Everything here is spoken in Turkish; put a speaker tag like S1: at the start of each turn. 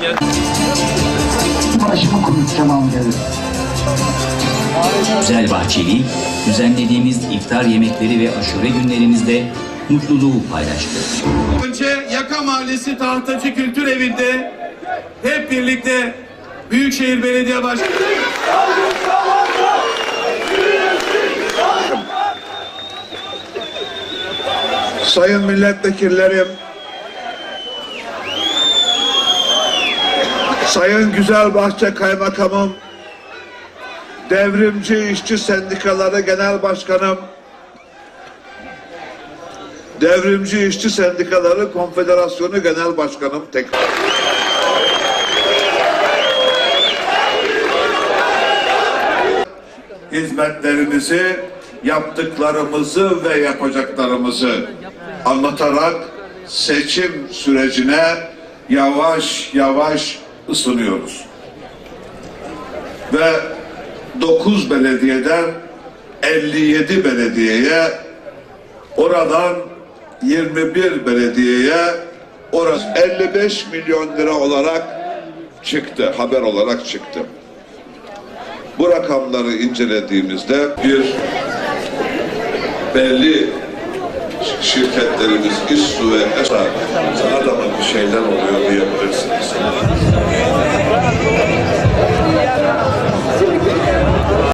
S1: Gel. Barışımı kurduk. Güzel Bahçeli, düzenlediğimiz iftar yemekleri ve aşure günlerimizde mutluluğu paylaştı.
S2: Önce Yaka Mahallesi Tahtacı Kültür Evi'nde hep birlikte Büyükşehir Belediye Başkanı...
S3: Sayın milletvekillerim, Sayın Güzelbahçe Kaymakamım, Devrimci İşçi Sendikaları Genel Başkanım, Devrimci İşçi Sendikaları Konfederasyonu Genel Başkanım tekrar. hizmetlerimizi, yaptıklarımızı ve yapacaklarımızı anlatarak seçim sürecine yavaş yavaş ısınıyoruz. Ve 9 belediyeden 57 belediyeye, oradan 21 belediyeye, orası 55 milyon lira olarak çıktı, haber olarak çıktı. Bu rakamları incelediğimizde bir belli şirketlerimiz İSSU ve ESA aramak bir şeyler oluyor diyebilirsiniz.